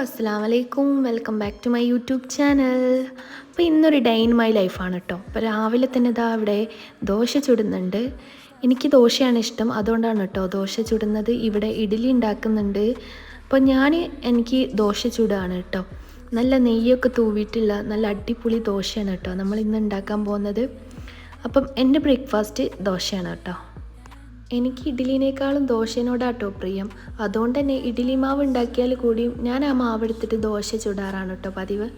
അസ്സാം വലൈക്കും welcome back to my YouTube channel അപ്പോൾ ഇന്നൊരു ഡേ ഇൻ മൈ ലൈഫാണ് കേട്ടോ അപ്പോൾ രാവിലെ തന്നെ ഇതാ ഇവിടെ ദോശ ചുടുന്നുണ്ട്. എനിക്ക് ദോശയാണ് ഇഷ്ടം. അതുകൊണ്ടാണ് കേട്ടോ ദോശ ചുടുന്നത്. ഇവിടെ ഇഡ്ഡലി ഉണ്ടാക്കുന്നുണ്ട്. അപ്പോൾ ഞാൻ എനിക്ക് ദോശ ചുടുകയാണ് കേട്ടോ നല്ല നെയ്യൊക്കെ തൂവിയിട്ടുള്ള നല്ല അടിപൊളി ദോശയാണ് കേട്ടോ നമ്മൾ ഇന്ന് ഉണ്ടാക്കാൻ പോകുന്നത്. അപ്പം എന്റെ ബ്രേക്ക്ഫാസ്റ്റ് ദോശയാണ് കേട്ടോ എനിക്ക് ഇഡ്ഡലിനേക്കാളും ദോശേനോടാട്ടോ പ്രിയം. അതുകൊണ്ട് തന്നെ ഇഡ്ഡലി മാവ് ഉണ്ടാക്കിയാൽ കൂടിയും ഞാൻ ആ മാവ് എടുത്തിട്ട് ദോശ ചുടാറാണ് കേട്ടോ പതിവ്.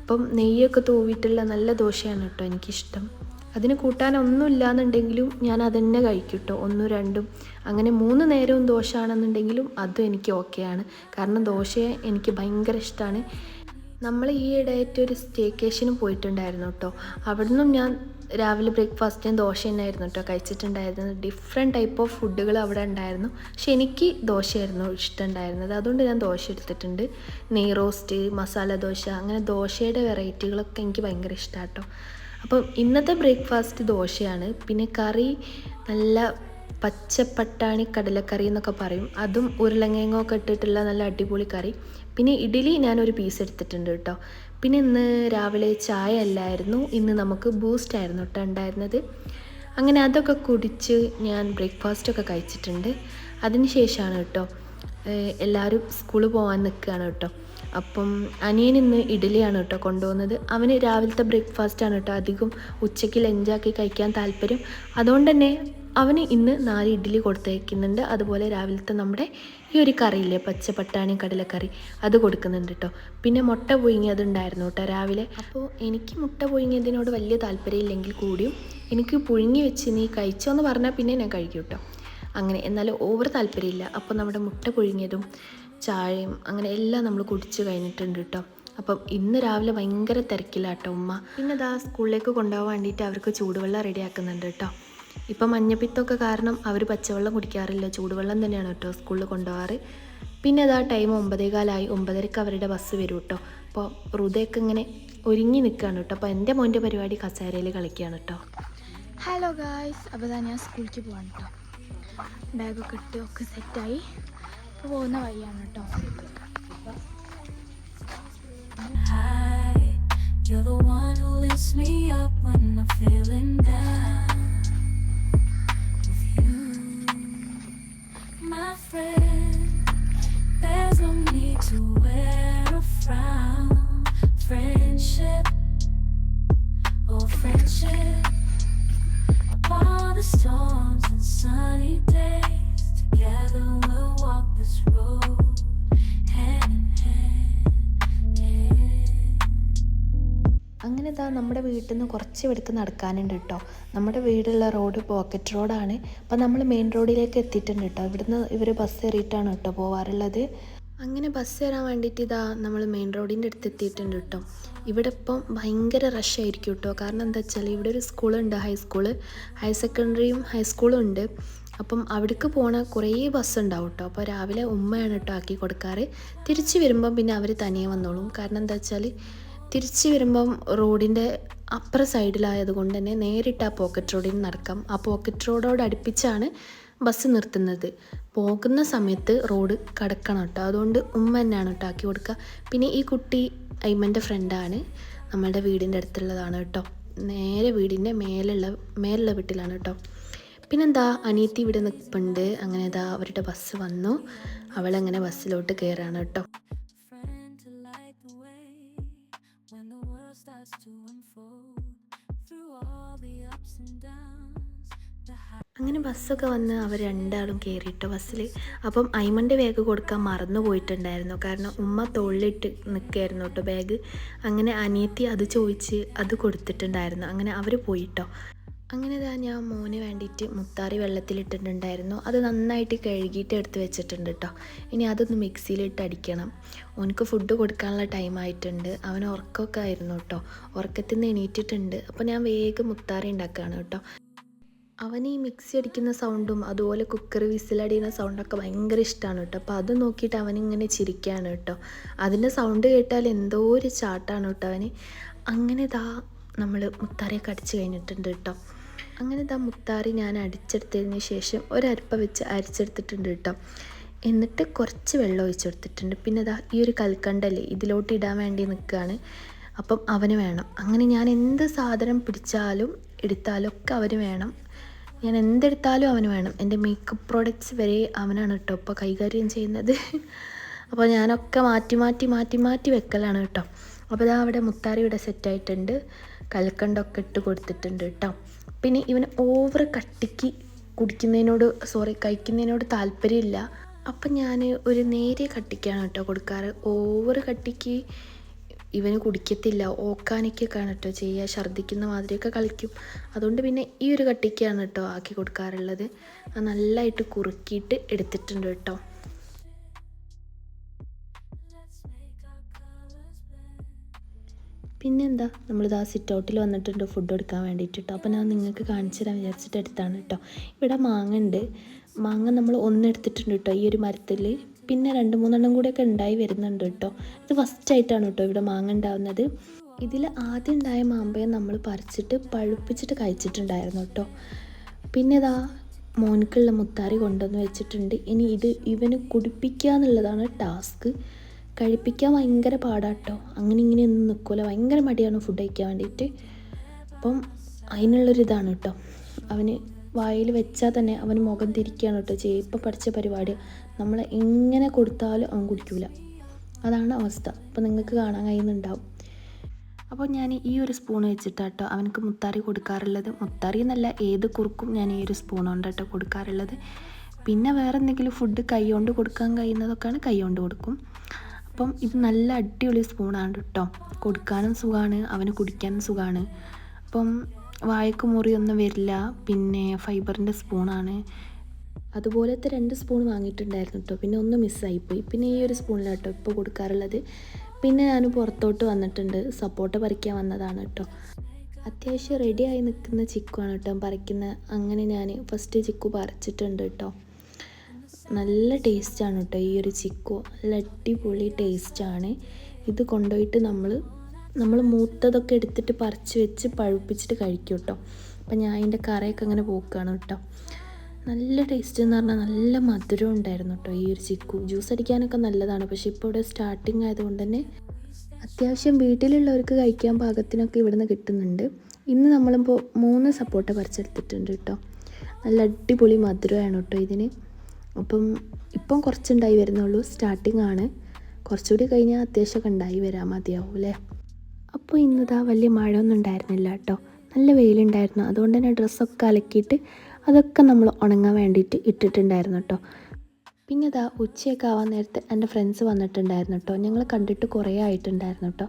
അപ്പം നെയ്യൊക്കെ തൂവിയിട്ടുള്ള നല്ല ദോശയാണ് കേട്ടോ എനിക്കിഷ്ടം. അതിന് കൂട്ടാൻ ഒന്നും ഇല്ലാന്നുണ്ടെങ്കിലും ഞാൻ അതന്നെ കഴിക്കും കേട്ടോ ഒന്നും രണ്ടും. അങ്ങനെ മൂന്ന് നേരവും ദോശ ആണെന്നുണ്ടെങ്കിലും അതും എനിക്ക് ഓക്കെയാണ്. കാരണം ദോശയെ എനിക്ക് ഭയങ്കര ഇഷ്ടമാണ് നമ്മൾ ഈ ഇടയായിട്ട് ഒരു സ്റ്റേക്കേഷന് പോയിട്ടുണ്ടായിരുന്നു കേട്ടോ അവിടുന്ന് ഞാൻ രാവിലെ ബ്രേക്ക്ഫാസ്റ്റിന് ദോശ തന്നെയായിരുന്നു കേട്ടോ കഴിച്ചിട്ടുണ്ടായിരുന്നത്. ഡിഫറെന്റ് ടൈപ്പ് ഓഫ് ഫുഡുകൾ അവിടെ ഉണ്ടായിരുന്നു. പക്ഷെ എനിക്ക് ദോശയായിരുന്നു ഇഷ്ടമുണ്ടായിരുന്നത്. അതുകൊണ്ട് ഞാൻ ദോശ എടുത്തിട്ടുണ്ട്. നെയ് റോസ്റ്റ് മസാല ദോശ അങ്ങനെ ദോശയുടെ വെറൈറ്റികളൊക്കെ എനിക്ക് ഭയങ്കര ഇഷ്ടമാണ് കേട്ടോ. അപ്പം ഇന്നത്തെ ബ്രേക്ക്ഫാസ്റ്റ് ദോശയാണ്. പിന്നെ കറി നല്ല പച്ചപ്പട്ടാണി കടലക്കറി എന്നൊക്കെ പറയും. അതും ഉരുളങ്ങയൊക്കെ ഇട്ടിട്ടുള്ള നല്ല അടിപൊളി കറി. പിന്നെ ഇഡ്ഡലി ഞാനൊരു പീസ് എടുത്തിട്ടുണ്ട് കേട്ടോ. പിന്നെ ഇന്ന് രാവിലെ ചായ അല്ലായിരുന്നു. ഇന്ന് നമുക്ക് ബൂസ്റ്റ് ആയിരുന്നു കേട്ടോ ഉണ്ടായിരുന്നത്. അങ്ങനെ അതൊക്കെ കുടിച്ച് ഞാൻ ബ്രേക്ക്ഫാസ്റ്റൊക്കെ കഴിച്ചിട്ടുണ്ട്. അതിന് ശേഷമാണ് കേട്ടോ എല്ലാവരും സ്കൂളിൽ പോകാൻ നിൽക്കുകയാണ് കേട്ടോ അപ്പം അനിയൻ ഇന്ന് ഇഡലിയാണ് കേട്ടോ കൊണ്ടുപോകുന്നത്. അവന് രാവിലത്തെ ബ്രേക്ക്ഫാസ്റ്റാണ് കേട്ടോ അധികം ഉച്ചയ്ക്ക് ലഞ്ചാക്കി കഴിക്കാൻ താല്പര്യം. അതുകൊണ്ട് തന്നെ അവന് ഇന്ന് നാല് ഇഡ്ഡലി കൊടുത്തയക്കുന്നുണ്ട് അതുപോലെ രാവിലത്തെ നമ്മുടെ ഈ ഒരു കറിയില്ലേ പച്ച പട്ടാണി കടലക്കറി അത് കൊടുക്കുന്നുണ്ട് കേട്ടോ പിന്നെ മുട്ട പുഴുങ്ങിയതുണ്ടായിരുന്നു കേട്ടോ രാവിലെ. അപ്പോൾ എനിക്ക് മുട്ട പുഴുങ്ങിയതിനോട് വലിയ താല്പര്യമില്ലെങ്കിൽ കൂടിയും എനിക്ക് പുഴുങ്ങി വെച്ച് നീ കഴിച്ചോ എന്ന് പറഞ്ഞാൽ പിന്നെ ഞാൻ കഴിക്കും കേട്ടോ അങ്ങനെ എന്നാലും ഓവർ താല്പര്യമില്ല. അപ്പോൾ നമ്മുടെ മുട്ട പുഴുങ്ങിയതും ചായയും അങ്ങനെ എല്ലാം നമ്മൾ കുടിച്ച് കഴിഞ്ഞിട്ടുണ്ട് കേട്ടോ അപ്പം ഇന്ന് രാവിലെ ഭയങ്കര തിരക്കിലാട്ടോ ഉമ്മ. പിന്നെ ദാ സ്കൂളിലേക്ക് കൊണ്ടുപോകാൻ വേണ്ടിയിട്ട് അവർക്ക് ചൂടുവെള്ളം റെഡിയാക്കുന്നുണ്ട് കേട്ടോ ഇപ്പം മഞ്ഞപ്പിത്തൊക്കെ കാരണം അവർ പച്ചവെള്ളം കുടിക്കാറില്ല. ചൂടുവെള്ളം തന്നെയാണ് കേട്ടോ സ്കൂളിൽ കൊണ്ടുപോകാറ്. പിന്നെ അതാ ടൈം ഒമ്പതേകാലായി. ഒമ്പതരക്ക് അവരുടെ ബസ് വരും കേട്ടോ. അപ്പോൾ റുദയൊക്കെ ഇങ്ങനെ ഒരുങ്ങി നിൽക്കുകയാണ് കേട്ടോ. അപ്പോൾ എന്റെ മോന്റെ പരിപാടി കസേരയിൽ കളിക്കുകയാണ് കേട്ടോ. ഹലോ ഗായ്സ് അപ്പോൾ ഇതാ ഞാൻ സ്കൂളിലേക്ക് പോവാണ് കേട്ടോ. ബാഗൊക്കെ ഇട്ട് ഒക്കെ സെറ്റായി ഇപ്പോൾ പോകുന്ന വഴിയാണ് കേട്ടോ. You're the one who lifts me up when I feeling നമ്മുടെ വീട്ടിൽ നിന്ന് കുറച്ച് ഇവിടേക്ക് നടക്കാനുണ്ട് കേട്ടോ നമ്മുടെ വീടുള്ള റോഡ് പോക്കറ്റ് റോഡാണ്. അപ്പോൾ നമ്മൾ മെയിൻ റോഡിലേക്ക് എത്തിയിട്ടുണ്ട് കേട്ടോ ഇവിടുന്ന് ഇവർ ബസ് കയറിയിട്ടാണ് കേട്ടോ പോവാറുള്ളത്. അങ്ങനെ ബസ് കയറാൻ വേണ്ടിയിട്ട് ഇതാ നമ്മൾ മെയിൻ റോഡിന്റെ അടുത്ത് എത്തിയിട്ടുണ്ട് കേട്ടോ ഇവിടെ ഇപ്പം ഭയങ്കര റഷ് ആയിരിക്കും കേട്ടോ കാരണം എന്താ വെച്ചാൽ ഇവിടെ ഒരു സ്കൂളുണ്ട് ഹൈസ്കൂൾ ഹയർ സെക്കൻഡറിയും ഹൈസ്കൂളും ഉണ്ട്. അപ്പം അവിടേക്ക് പോണ കുറേ ബസ് ഉണ്ടാവും കേട്ടോ അപ്പോൾ രാവിലെ ഉമ്മയാണ് കേട്ടോ ആക്കി കൊടുക്കാറ്. തിരിച്ച് വരുമ്പം പിന്നെ അവർ തനിയെ വന്നോളും. കാരണം എന്താ വെച്ചാൽ തിരിച്ച് വരുമ്പം റോഡിന്റെ അപ്പുറ സൈഡിലായത് കൊണ്ട് തന്നെ നേരിട്ട് ആ പോക്കറ്റ് റോഡിൽ നടക്കാം. ആ പോക്കറ്റ് റോഡോട് അടുപ്പിച്ചാണ് ബസ് നിർത്തുന്നത്. പോകുന്ന സമയത്ത് റോഡ് കടക്കണം കേട്ടോ അതുകൊണ്ട് ഉമ്മ തന്നെയാണ് കേട്ടോ ആക്കി കൊടുക്കുക. പിന്നെ ഈ കുട്ടി അയ്മന്റെ ഫ്രണ്ടാണ് നമ്മളുടെ വീടിന്റെ അടുത്തുള്ളതാണ് കേട്ടോ നേരെ വീടിന്റെ മേലുള്ള മേലുള്ള വീട്ടിലാണ് കേട്ടോ പിന്നെന്താ അനിയത്തി ഇവിടെ നിൽപ്പുണ്ട്. അങ്ങനെ ഇതാ അവരുടെ ബസ് വന്നു. അവളങ്ങനെ ബസ്സിലോട്ട് കയറാണ് കേട്ടോ starts to unfold through all the ups and downs. The high അങ്ങനെ ബസ്സൊക്കെ വന്ന് അവർ രണ്ടാളും കയറിയിട്ട് ബസ്സിൽ. അപ്പം അയ്മന്റെ ബാഗ് കൊടുക്കാൻ മറന്നു പോയിട്ടുണ്ടായിരുന്നു. കാരണം ഉമ്മ തോളിലിട്ട് നിൽക്കുകയായിരുന്നു കേട്ടോ ബാഗ് അങ്ങനെ അനിയത്തി അത് ചോദിച്ച് അത് കൊടുത്തിട്ടുണ്ടായിരുന്നു. അങ്ങനെ അവർ പോയിട്ടോ. അങ്ങനെ ഇതാ ഞാൻ മോന് വേണ്ടിയിട്ട് മുത്താറി വെള്ളത്തിലിട്ടിട്ടുണ്ടായിരുന്നു. അത് നന്നായിട്ട് കഴുകിയിട്ട് എടുത്ത് വെച്ചിട്ടുണ്ട് കേട്ടോ ഇനി അതൊന്ന് മിക്സിയിലിട്ട് അടിക്കണം. ഓനക്ക് ഫുഡ് കൊടുക്കാനുള്ള ടൈം ആയിട്ടുണ്ട്. അവൻ ഉറക്കമൊക്കെ ആയിരുന്നു കേട്ടോ ഉറക്കത്തിൽ നിന്ന് എണീറ്റിട്ടുണ്ട്. അപ്പോൾ ഞാൻ വേഗം മുത്താറി ഉണ്ടാക്കുകയാണ് കേട്ടോ അവൻ ഈ മിക്സി അടിക്കുന്ന സൗണ്ടും അതുപോലെ കുക്കർ വിസിലടിയുന്ന സൗണ്ടൊക്കെ ഭയങ്കര ഇഷ്ടമാണ് കേട്ടോ അപ്പോൾ അത് നോക്കിയിട്ട് അവനിങ്ങനെ ചിരിക്കുകയാണ് കേട്ടോ അതിന്റെ സൗണ്ട് കേട്ടാൽ എന്തോ ഒരു ചാട്ടാണ് കേട്ടോ അവന്. അങ്ങനെ ദാ നമ്മൾ മുത്താറിയൊക്കെ അടിച്ച് കഴിഞ്ഞിട്ടുണ്ട് കേട്ടോ അങ്ങനെ ദാ മുത്താറി ഞാൻ അടിച്ചെടുത്തതിന് ശേഷം ഒരരപ്പ വെച്ച് അരിച്ചെടുത്തിട്ടുണ്ട് കേട്ടോ. എന്നിട്ട് കുറച്ച് വെള്ളം ഒഴിച്ച് കൊടുത്തിട്ടുണ്ട്. പിന്നെ ദാ ഈ ഒരു കൽക്കണ്ടല്ലേ ഇതിലോട്ട് ഇടാൻ വേണ്ടി നിൽക്കുകയാണ്. അപ്പം അവന് വേണം. അങ്ങനെ ഞാൻ എന്ത് സാധനം പിടിച്ചാലും എടുത്താലും ഒക്കെ അവന് വേണം. ഞാൻ എന്തെടുത്താലും അവന് വേണം. എന്റെ മേക്കപ്പ് പ്രോഡക്റ്റ്സ് വരെ അവനാണ് കേട്ടോ ഇപ്പോൾ കൈകാര്യം ചെയ്യുന്നത്. അപ്പോൾ ഞാനൊക്കെ മാറ്റി മാറ്റി മാറ്റി മാറ്റി വെക്കലാണ് കേട്ടോ. അപ്പോൾ ഇതാ അവിടെ മുത്താറി ഇവിടെ സെറ്റായിട്ടുണ്ട് കൽക്കണ്ടൊക്കെ ഇട്ട് കൊടുത്തിട്ടുണ്ട് കേട്ടോ. പിന്നെ ഇവന് ഓവർ കട്ടിക്ക് കുടിക്കുന്നതിനോട് സോറി കഴിക്കുന്നതിനോട് താല്പര്യമില്ല. അപ്പം ഞാൻ ഒരു നേരിയ കട്ടിക്കാണ് കേട്ടോ കൊടുക്കാറ്. ഓവർ കട്ടിക്ക് ഇവന് കുടിക്കത്തില്ല. ഓക്കാനിക്കൊക്കെയാണ് കേട്ടോ ചെയ്യുക. ഛർദ്ദിക്കുന്ന മാതിരിയൊക്കെ കളിക്കും. അതുകൊണ്ട് പിന്നെ ഈ ഒരു കട്ടിക്കാണ് കേട്ടോ ആക്കി കൊടുക്കാറുള്ളത്. അത് നല്ലതായിട്ട് കുറുക്കിയിട്ട് എടുത്തിട്ടുണ്ട് കേട്ടോ. പിന്നെന്താ? നമ്മളിത് ആ സിറ്റ് ഔട്ടിൽ വന്നിട്ടുണ്ട് ഫുഡ് എടുക്കാൻ വേണ്ടിയിട്ട് കേട്ടോ അപ്പോൾ ഞാൻ നിങ്ങൾക്ക് കാണിച്ചു തരാൻ വിചാരിച്ചിട്ട് എടുത്താണ് കേട്ടോ ഇവിടെ മാങ്ങ ഉണ്ട് മാങ്ങ നമ്മൾ ഒന്നെടുത്തിട്ടുണ്ട് കേട്ടോ ഈ ഒരു മരത്തിൽ പിന്നെ രണ്ട് മൂന്നെണ്ണം കൂടെയൊക്കെ ഉണ്ടായി വരുന്നുണ്ട് കേട്ടോ ഇത് ഫസ്റ്റ് ആയിട്ടാണ് കേട്ടോ ഇവിടെ മാങ്ങ ഉണ്ടാവുന്നത്. ഇതിൽ ആദ്യം ഉണ്ടായ മാമ്പയെ നമ്മൾ പറിച്ചിട്ട് പഴുപ്പിച്ചിട്ട് കഴിച്ചിട്ടുണ്ടായിരുന്നു കേട്ടോ പിന്നെ ഇതാ മോനിക്കുള്ള മുത്താറി കൊണ്ടുവന്ന് വെച്ചിട്ടുണ്ട്. ഇനി ഇത് ഇവന് കുടിപ്പിക്കുക എന്നുള്ളതാണ് ടാസ്ക്. കഴിപ്പിക്കാൻ ഭയങ്കര പാടാട്ടോ. അങ്ങനെ ഇങ്ങനെ ഒന്നും നിൽക്കില്ല ഭയങ്കര മടിയാണ് ഫുഡ് കഴിക്കാൻ വേണ്ടിയിട്ട് അപ്പം അതിനുള്ളൊരിതാണ് കേട്ടോ അവന് വായിൽ വെച്ചാൽ തന്നെ അവന് മുഖം തിരിക്കുകയാണ് കേട്ടോ ചെയ്യുക ഇപ്പം പഠിച്ച പരിപാടി. നമ്മൾ എങ്ങനെ കൊടുത്താലും അവൻ കുടിക്കില്ല അതാണ് അവസ്ഥ. അപ്പോൾ നിങ്ങൾക്ക് കാണാൻ കഴിയുന്നുണ്ടാവും. അപ്പോൾ ഞാൻ ഈ ഒരു സ്പൂൺ വെച്ചിട്ടാട്ടോ അവനക്ക് മുത്താറി കൊടുക്കാറുള്ളത്. മുത്താറി എന്നല്ല ഏത് കുറുക്കും ഞാൻ ഈ ഒരു സ്പൂൺ കൊണ്ടാട്ടോ കൊടുക്കാറുള്ളത്. പിന്നെ വേറെ എന്തെങ്കിലും ഫുഡ് കൈ കൊണ്ട് കൊടുക്കാൻ കഴിയുന്നതൊക്കെയാണ് കൈ കൊണ്ട് കൊടുക്കും. അപ്പം ഇത് നല്ല അടിപൊളി സ്പൂണാണ് കേട്ടോ കൊടുക്കാനും സുഖമാണ് അവന് കുടിക്കാനും സുഖമാണ് അപ്പം വായക്ക് മുറിയൊന്നും വരില്ല പിന്നെ ഫൈബറിന്റെ സ്പൂണാണ്. അതുപോലത്തെ രണ്ട് സ്പൂൺ വാങ്ങിയിട്ടുണ്ടായിരുന്നു കേട്ടോ പിന്നെ ഒന്ന് മിസ്സായിപ്പോയി. പിന്നെ ഈ ഒരു സ്പൂണിലാണ് കേട്ടോ ഇപ്പോൾ കൊടുക്കാറുള്ളത്. പിന്നെ ഞാൻ പുറത്തോട്ട് വന്നിട്ടുണ്ട് സപ്പോർട്ട് പറിക്കാൻ വന്നതാണ് കേട്ടോ അത്യാവശ്യം റെഡിയായി നിൽക്കുന്ന ചിക്കുവാണ് കേട്ടോ പറിക്കുന്നത് അങ്ങനെ ഞാൻ ഫസ്റ്റ് ചിക്കു പറിച്ചിട്ടുണ്ട് കേട്ടോ നല്ല ടേസ്റ്റാണ് കേട്ടോ ഈ ഒരു ചിക്കു. നല്ല അടിപൊളി ടേസ്റ്റാണ് ഇത് കൊണ്ടുപോയിട്ട് നമ്മൾ നമ്മൾ മൂത്തതൊക്കെ എടുത്തിട്ട് പറിച്ച് വെച്ച് പഴുപ്പിച്ചിട്ട് കഴിക്കും കേട്ടോ അപ്പം ഞാൻ അതിന്റെ കറയൊക്കെ അങ്ങനെ പോക്കുകയാണ് കേട്ടോ നല്ല ടേസ്റ്റ് എന്ന് പറഞ്ഞാൽ നല്ല മധുരം ഉണ്ടായിരുന്നു കേട്ടോ ഈ ഒരു ചിക്കു. ജ്യൂസ് അടിക്കാനൊക്കെ നല്ലതാണ്. പക്ഷേ ഇപ്പോൾ ഇവിടെ സ്റ്റാർട്ടിങ് ആയതുകൊണ്ട് തന്നെ അത്യാവശ്യം വീട്ടിലുള്ളവർക്ക് കഴിക്കാൻ പാകത്തിനൊക്കെ ഇവിടുന്ന് കിട്ടുന്നുണ്ട്. ഇന്ന് നമ്മളിപ്പോൾ മൂന്ന് സപ്പോട്ട പറിച്ചെടുത്തിട്ടുണ്ട് കേട്ടോ നല്ല അടിപൊളി മധുരമാണ് കേട്ടോ ഇതിന്. അപ്പം ഇപ്പം കുറച്ചുണ്ടായി വരുന്നുള്ളൂ. സ്റ്റാർട്ടിംഗ് ആണ്. കുറച്ചുകൂടി കഴിഞ്ഞാൽ അത്യാവശ്യമൊക്കെ ഉണ്ടായി വരാൻ മതിയാവും അല്ലേ? അപ്പോൾ ഇന്നതാ വലിയ മഴ ഒന്നും ഉണ്ടായിരുന്നില്ല കേട്ടോ. നല്ല വെയിലുണ്ടായിരുന്നു. അതുകൊണ്ട് തന്നെ ഡ്രസ്സൊക്കെ അലക്കിയിട്ട് അതൊക്കെ നമ്മൾ ഉണങ്ങാൻ വേണ്ടിയിട്ട് ഇട്ടിട്ടുണ്ടായിരുന്നു കേട്ടോ. പിന്നെ ഇതാ ഉച്ചയൊക്കെ ആവാൻ നേരത്തെ എന്റെ ഫ്രണ്ട്സ് വന്നിട്ടുണ്ടായിരുന്നു കേട്ടോ. ഞങ്ങൾ കണ്ടിട്ട് കുറേ ആയിട്ടുണ്ടായിരുന്നു കേട്ടോ.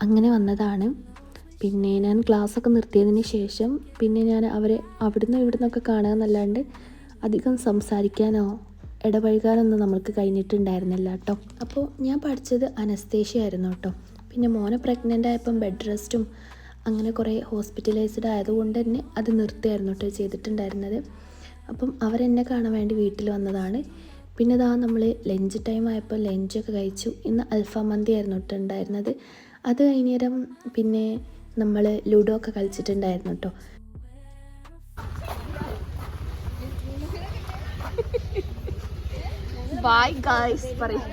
അങ്ങനെ വന്നതാണ്. പിന്നെ ഞാൻ ക്ലാസ്സൊക്കെ നിർത്തിയതിന് ശേഷം പിന്നെ ഞാൻ അവരെ അവിടുന്ന് ഇവിടുന്നൊക്കെ കാണാമെന്നല്ലാണ്ട് അധികം സംസാരിക്കാനോ ഇടപഴകാനൊന്നും നമ്മൾക്ക് കഴിഞ്ഞിട്ടുണ്ടായിരുന്നില്ല കേട്ടോ അപ്പോൾ ഞാൻ പഠിച്ചത് അനസ്തേഷ്യ ആയിരുന്നു കേട്ടോ പിന്നെ മോനെ പ്രഗ്നന്റ് ആയപ്പം ബെഡ് റെസ്റ്റും അങ്ങനെ കുറേ ഹോസ്പിറ്റലൈസ്ഡ് ആയതുകൊണ്ട് തന്നെ അത് നിർത്തിയായിരുന്നു കേട്ടോ ചെയ്തിട്ടുണ്ടായിരുന്നത്. അപ്പം അവരെന്നെ കാണാൻ വേണ്ടി വീട്ടിൽ വന്നതാണ്. പിന്നെ ഇതാ നമ്മൾ ലഞ്ച് ടൈം ആയപ്പോൾ ലഞ്ചൊക്കെ കഴിച്ചു. ഇന്ന് അൽഫാം മന്തി ആയിരുന്നു കേട്ടോ ഉണ്ടായിരുന്നത്. അത് കഴിഞ്ഞേരം പിന്നെ നമ്മൾ ലുഡോ ഒക്കെ കളിച്ചിട്ടുണ്ടായിരുന്നു കേട്ടോ ബൈ ഗായ്സ് പറയും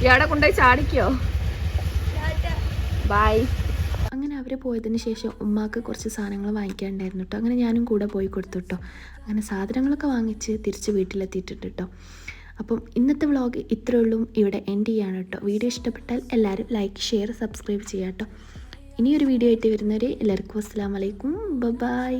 ഇയാടെ കൊണ്ടുപോയി ചാടിക്കോ? ബൈ അങ്ങനെ അവർ പോയതിന് ശേഷം ഉമ്മാക്ക് കുറച്ച് സാധനങ്ങൾ വാങ്ങിക്കാനുണ്ടായിരുന്നു കേട്ടോ അങ്ങനെ ഞാനും കൂടെ പോയി കൊടുത്തു കേട്ടോ അങ്ങനെ സാധനങ്ങളൊക്കെ വാങ്ങിച്ച് തിരിച്ച് വീട്ടിലെത്തിയിട്ടുണ്ട് കേട്ടോ അപ്പം ഇന്നത്തെ വ്ളോഗ് ഇത്രയുള്ളൂ ഇവിടെ എൻഡ് ചെയ്യാണ് കേട്ടോ വീഡിയോ ഇഷ്ടപ്പെട്ടാൽ എല്ലാവരും ലൈക്ക് ഷെയർ സബ്സ്ക്രൈബ് ചെയ്യാം കേട്ടോ ഇനിയൊരു വീഡിയോ ആയിട്ട് വരുന്നവരെ എല്ലാവർക്കും അസ്സാം വലൈക്കും ബൈ